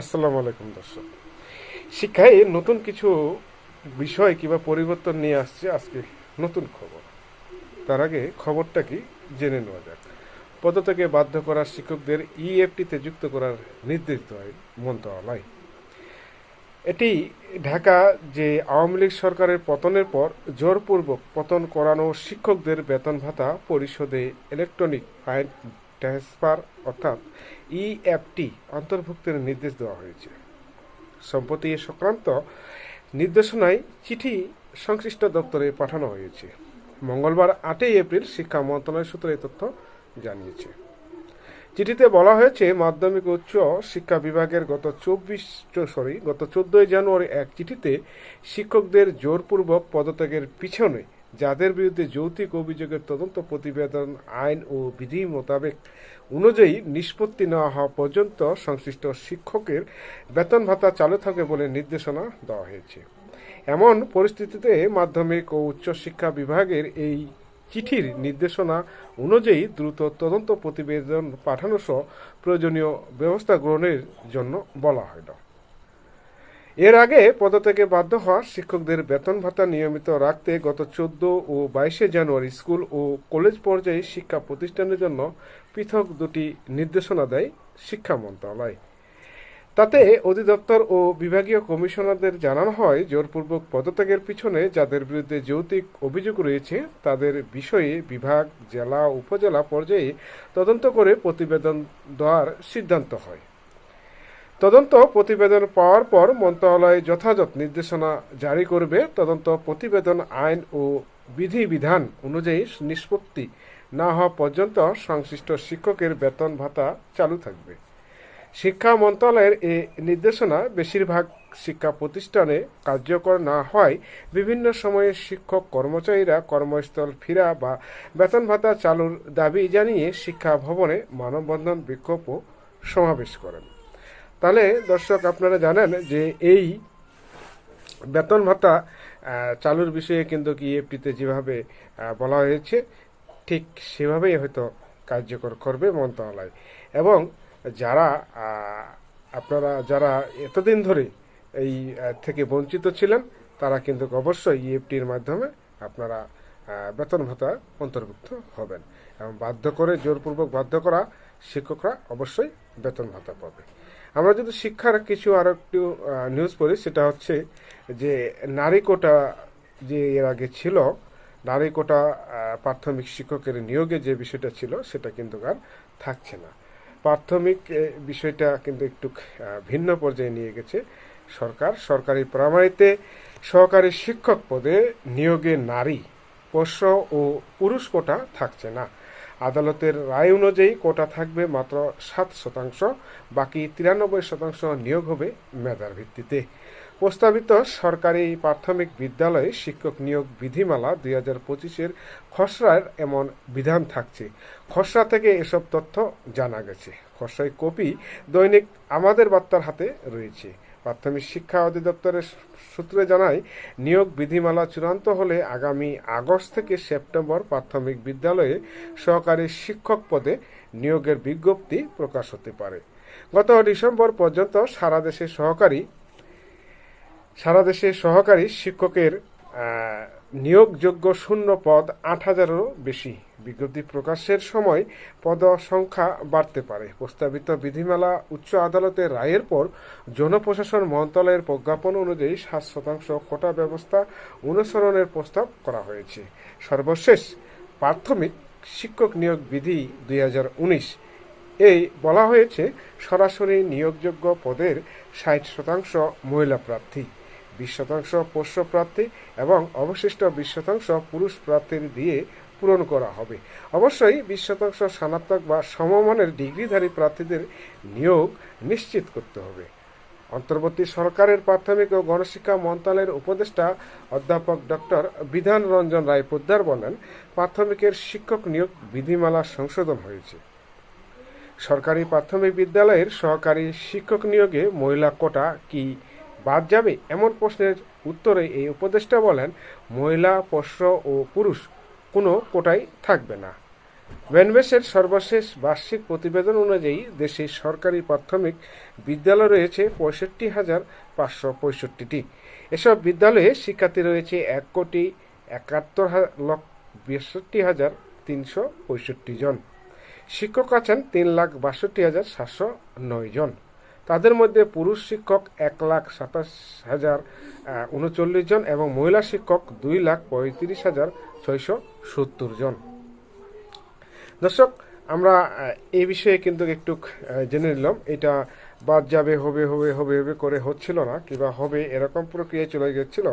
আসসালামু আলাইকুম, দর্শক। শিক্ষায় নতুন কিছু বিষয় কিংবা পরিবর্তন নিয়ে আসছে আজকে নতুন খবর। তার আগে খবরটা কি জেনে নেওয়া যাক। পদত্যাগে বাধ্য করা শিক্ষকদের ইএফটিতে যুক্ত করার নির্দেশ দেয় মন্ত্রণালয়। এটি ঢাকা যে আওয়ামী লীগ সরকারের পতনের পর জোরপূর্বক পতন করানো শিক্ষকদের বেতন ভাতা পরিশোধে ইলেকট্রনিক ফাইল ট্রান্সফার অর্থাৎ ইএফটি অন্তর্ভুক্তের নির্দেশ দেওয়া হয়েছে। সম্প্রতি এ সংক্রান্ত নির্দেশনায় চিঠি সংশ্লিষ্ট দপ্তরে পাঠানো হয়েছে। মঙ্গলবার আটই এপ্রিল শিক্ষা মন্ত্রণালয় সূত্রে এই তথ্য জানিয়েছে। চিঠিতে বলা হয়েছে, মাধ্যমিক উচ্চ শিক্ষা বিভাগের গত চব্বিশ সরি, গত চোদ্দই জানুয়ারি এক চিঠিতে শিক্ষকদের জোরপূর্বক পদত্যাগের পিছনে যাদের বিরুদ্ধে যৌতিক অভিযোগের তদন্ত, প্রতিবেদন, আইন ও বিধি মোতাবেক অনুযায়ী নিষ্পত্তি নেওয়া হওয়া পর্যন্ত সংশ্লিষ্ট শিক্ষকের বেতন ভাতা চালু থাকে বলে নির্দেশনা দেওয়া হয়েছে। এমন পরিস্থিতিতে মাধ্যমিক ও উচ্চশিক্ষা বিভাগের এই চিঠির নির্দেশনা অনুযায়ী দ্রুত তদন্ত প্রতিবেদন পাঠানো সহ প্রয়োজনীয় ব্যবস্থা গ্রহণের জন্য বলা হলো এর আগে পদত্যাগে বাধ্য হওয়া শিক্ষকদের বেতন ভাতা নিয়মিত রাখতে গত চোদ্দ ও বাইশে জানুয়ারি স্কুল ও কলেজ পর্যায়ে শিক্ষা প্রতিষ্ঠানের জন্য পৃথক দুটি নির্দেশনা দেয় শিক্ষা মন্ত্রণালয়। তাতে অধিদপ্তর ও বিভাগীয় কমিশনারদের জানানো হয়, জোরপূর্বক পদত্যাগের পিছনে যাদের বিরুদ্ধে যৌক্তিক অভিযোগ রয়েছে, তাদের বিষয়ে বিভাগ, জেলা, উপজেলা পর্যায়ে তদন্ত করে প্রতিবেদন দেওয়ার সিদ্ধান্ত হয়। তদন্ত প্রতিবেদন পাওয়ার পর মন্ত্রণালয় যথাযথ নির্দেশনা জারি করবে। তদন্ত প্রতিবেদন আইন ও বিধিবিধান অনুযায়ী নিষ্পত্তি না হওয়া পর্যন্ত সংশ্লিষ্ট শিক্ষকের বেতন ভাতা চালু থাকবে। শিক্ষা মন্ত্রণালয়ের এ নির্দেশনা বেশিরভাগ শিক্ষা প্রতিষ্ঠানে কার্যকর না হয়। বিভিন্ন সময়ে শিক্ষক কর্মচারীরা কর্মস্থল ফিরা বা বেতন ভাতা চালুর দাবি জানিয়ে শিক্ষা ভবনে মানববন্ধন বিক্ষোভ ও সমাবেশ করেন। তাহলে দর্শক আপনারা জানেন যে এই বেতন ভাতা চালুর বিষয়ে কিন্তু কি এফটিতে যেভাবে বলা হয়েছে, ঠিক সেভাবেই হয়তো কার্যকর করবে মন্ত্রণালয়। এবং যারা আপনারা যারা এতদিন ধরে এই থেকে বঞ্চিত ছিলেন, তারা কিন্তু অবশ্যই ইএফটির মাধ্যমে আপনারা বেতন ভাতা অন্তর্ভুক্ত হবেন। এবং বাধ্য করে, জোরপূর্বক বাধ্য করা শিক্ষকরা অবশ্যই বেতন ভাতা পাবে। আমরা যদি শিক্ষার কিছু আরও একটু নিউজ পড়ি, সেটা হচ্ছে যে নারী কোটা যে এর আগে ছিল, নারী কোটা প্রাথমিক শিক্ষকের নিয়োগে যে বিষয়টা ছিল, সেটা কিন্তু আর থাকছে না। প্রাথমিক বিষয়টা কিন্তু একটু ভিন্ন পর্যায়ে নিয়ে গেছে সরকার। সরকারি প্রামাণিতে সহকারী শিক্ষক পদে নিয়োগে নারী পোষ্য ও পুরুষ কোটা থাকছে না। আদালতের রায় অনুযায়ী কোটা থাকবে মাত্র সাত শতাংশ, বাকি তিরানব্বই শতাংশ নিয়োগ হবে মেধার ভিত্তিতে। প্রস্তাবিত সরকারি প্রাথমিক বিদ্যালয়ে শিক্ষক নিয়োগ বিধিমালা দুই হাজার পঁচিশের খসড়ার এমন বিধান থাকছে। খসড়া থেকে এসব তথ্য জানা গেছে। খসড়ায় কপি দৈনিক আমাদের বার্তার হাতে রয়েছে। প্রাথমিক শিক্ষা অধিদপ্তরের সূত্রে জানায়, নিয়োগ বিধিমালা চূড়ান্ত হলে আগামী আগস্ট থেকে সেপ্টেম্বর প্রাথমিক বিদ্যালয়ে সহকারী শিক্ষক পদে নিয়োগের বিজ্ঞপ্তি প্রকাশ হতে পারে। গত ডিসেম্বর পর্যন্ত সারা দেশে সহকারী, সারা দেশে সহকারী শিক্ষকের নিয়োগযোগ্য শূন্য পদ আট হাজারেরও বেশি। বিজ্ঞপ্তি প্রকাশের সময় পদ সংখ্যা বাড়তে পারে। প্রস্তাবিত বিধিমালা উচ্চ আদালতের রায়ের পর জনপ্রশাসন মন্ত্রণালয়ের প্রজ্ঞাপন অনুযায়ী সাত শতাংশ কোটা ব্যবস্থা অনুসরণের প্রস্তাব করা হয়েছে। সর্বশেষ প্রাথমিক শিক্ষক নিয়োগ বিধি দুই হাজার উনিশ। এই বলা হয়েছে, সরাসরি নিয়োগযোগ্য পদের ষাট শতাংশ মহিলা প্রার্থী। বিশ শতাংশ পোষ্য প্রার্থী এবং অবশিষ্ট বিশ শতাংশ পুরুষ প্রার্থীর দিয়ে পূরণ করা হবে। অবশ্যই বিশ শতাংশ স্নাতক বা সমমানের ডিগ্রিধারী প্রার্থীদের নিয়োগ নিশ্চিত করতে হবে। অন্তর্বর্তী সরকারের প্রাথমিক ও গণশিক্ষা মন্ত্রণালয়ের উপদেষ্টা অধ্যাপক ডক্টর বিধান রঞ্জন রায় পোদ্দার বলেন, প্রাথমিকের শিক্ষক নিয়োগ বিধিমালা সংশোধন হয়েছে। সরকারি প্রাথমিক বিদ্যালয়ের সহকারী শিক্ষক নিয়োগে মহিলা কোটা কি বাদ যাবে? এমন প্রশ্নের উত্তরে এই উপদেষ্টা বলেন, মহিলা পোষ্য ও পুরুষ, কোনো কোটাই থাকবে না। ব্যানবেসের সর্বশেষ বার্ষিক প্রতিবেদন অনুযায়ী দেশে সরকারি প্রাথমিক বিদ্যালয় রয়েছে পঁয়ষট্টি হাজার পাঁচশো পঁয়ষট্টিটি। এসব বিদ্যালয়ে শিক্ষার্থী রয়েছে এক কোটি একাত্তর লক্ষ বিয়াষট্টি হাজার তিনশো পঁয়ষট্টি জন। শিক্ষক আছেন তিন লাখ বাষট্টি হাজার সাতশো নয় জন। তাদের মধ্যে পুরুষ শিক্ষক এক লাখ সাতাশ হাজার উনচল্লিশ জন এবং মহিলা শিক্ষক দুই লাখ পঁয়ত্রিশ হাজার ছয়শো সত্তর জন। দর্শক, আমরা এই বিষয়ে কিন্তু একটু জেনে নিলাম। এটা বাদ যাবে, হবে হবে হবে হবে করে হচ্ছিল না কিংবা হবে এরকম প্রক্রিয়ায় চলে গেছিল।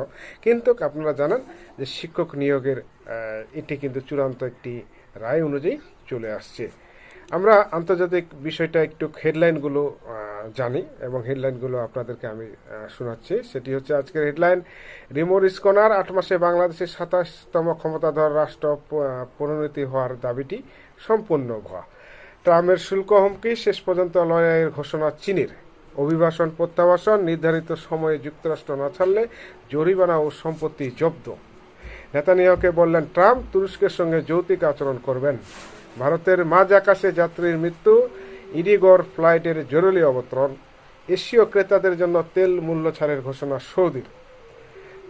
কিন্তু আপনারা জানেন যে শিক্ষক নিয়োগের এটি কিন্তু চূড়ান্ত একটি রায় অনুযায়ী চলে আসছে। আমরা আন্তর্জাতিক বিষয়টা একটু হেডলাইনগুলো জানি এবং হেডলাইনগুলো আপনাদেরকে আমি শোনাচ্ছি। সেটি হচ্ছে আজকের হেডলাইন রিমোর ইস্কনার, আট মাসে বাংলাদেশের সাতাশতম ক্ষমতাধর রাষ্ট্র পরিণতি হওয়ার দাবিটি সম্পূর্ণ ভুয়া। ট্রাম্পের শুল্ক হুমকি, শেষ পর্যন্ত লড়াইয়ের ঘোষণা চীনের। অভিবাসন, প্রত্যাবাসন, নির্ধারিত সময়ে যুক্তরাষ্ট্র না ছাড়লে জরিমানা ও সম্পত্তি জব্দ। নেতানিয়াকে বললেন, ট্রাম্প তুরস্কের সঙ্গে যৌতিক আচরণ করবেন। ভারতের মাঝ আকাশে যাত্রীর মৃত্যু ইডিগর ফ্লাইটের জরুরি অবতরণ, এশীয় ক্রেতাদের জন্য তেল মূল্য ছাড়ের ঘোষণা সৌদির।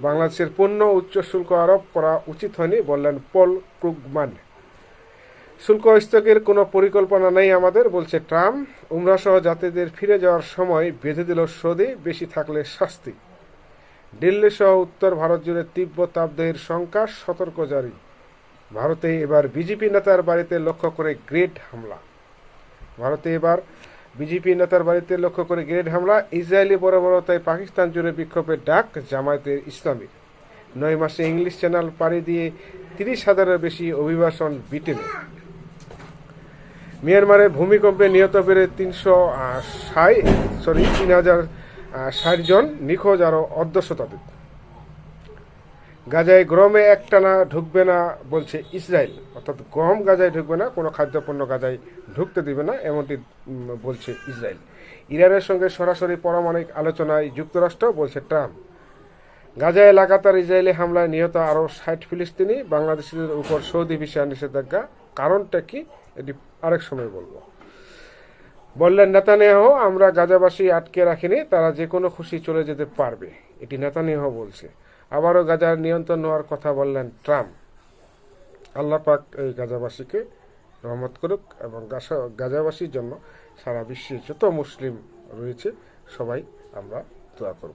বাংলাদেশের পণ্য উচ্চ শুল্ক আরোপ করা উচিত হয়নি বললেন পল ক্রুগমান। শুল্ক স্থগের কোনো পরিকল্পনা নেই আমাদের, বলছে ট্রাম্প। উমরাসহ যাত্রীদের ফিরে যাওয়ার সময় বেঁধে দিল সৌদি, বেশি থাকলে শাস্তি। দিল্লি সহ উত্তর ভারত জুড়ে তীব্র তাপদাহের শঙ্কা সতর্ক জারি। ভারতে এবার বিজেপি নেতার বাড়িতে লক্ষ্য করে গ্রেট হামলা। ভারতে এবার বিজেপি নেতার বাড়িতে লক্ষ্য করে গ্রেড হামলা, ইসরায়েলি বরাবরতায় পাকিস্তান জুড়ে বিক্ষোভের ডাক জামায়াতের ইসলামী। নয় মাসে ইংলিশ চ্যানেল পাড়ি দিয়ে তিরিশ হাজারের বেশি অভিবাসন ব্রিটেনে মিয়ানমারে ভূমিকম্পে নিহত বেড়ে তিনশো ষাট সরি তিন হাজার ষাট জন, নিখোঁজ আরও অর্ধ শতাধিক গাজায় গরমে একটানা ঢুকবে না বলছে ইসরায়েল। অর্থাৎ গরম গাজায় ঢুকবে না, কোনো খাদ্যপণ্য গাজায় ঢুকতে দিবে না, এমনটি বলছে ইসরায়েল। ইরানের সঙ্গে সরাসরি পারমাণবিক আলোচনায় যুক্তরাষ্ট্র বলছে ট্রাম্প। গাজায় লাগাতার ইসরায়েলি হামলায় নিহত আরও ষাট ফিলিস্তিনি, বাংলাদেশিদের উপর সৌদি ভিসা নিষেধাজ্ঞা। কারণটা কি? এটি আরেক সময় বলব। বললেন, নেতানিয়াহু, আমরা গাজাবাসী আটকে রাখিনি, তারা যে কোনো খুশি চলে যেতে পারবে। এটি নেতানিয়াহু বলছে। আবারও গাজার নিয়ন্ত্রণ নেওয়ার কথা বললেন ট্রাম্প। আল্লাহ পাক এই গাজাবাসীকে রহমত করুক এবং গাজা- গাজাবাসীর জন্য সারা বিশ্বে যত মুসলিম রয়েছে, সবাই আমরা দোয়া করব।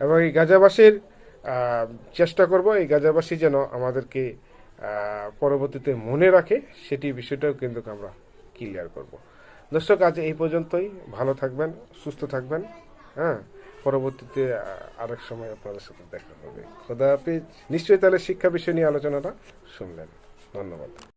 এবং এই গাজাবাসীর চেষ্টা করব এই গাজাবাসী যেন আমাদেরকে পরবর্তীতে মনে রাখে, সেটি বিষয়টাও কিন্তু আমরা ক্লিয়ার করব। দর্শক, আজ এই পর্যন্তই। ভালো থাকবেন, সুস্থ থাকবেন হ্যাঁ? পরবর্তীতে আরেক সময় আপনাদের সাথে দেখা হবে। খোদা হাফিজ। নিশ্চয়ই তাহলে শিক্ষা বিষয় নিয়ে আলোচনাটা শুনলেন। ধন্যবাদ।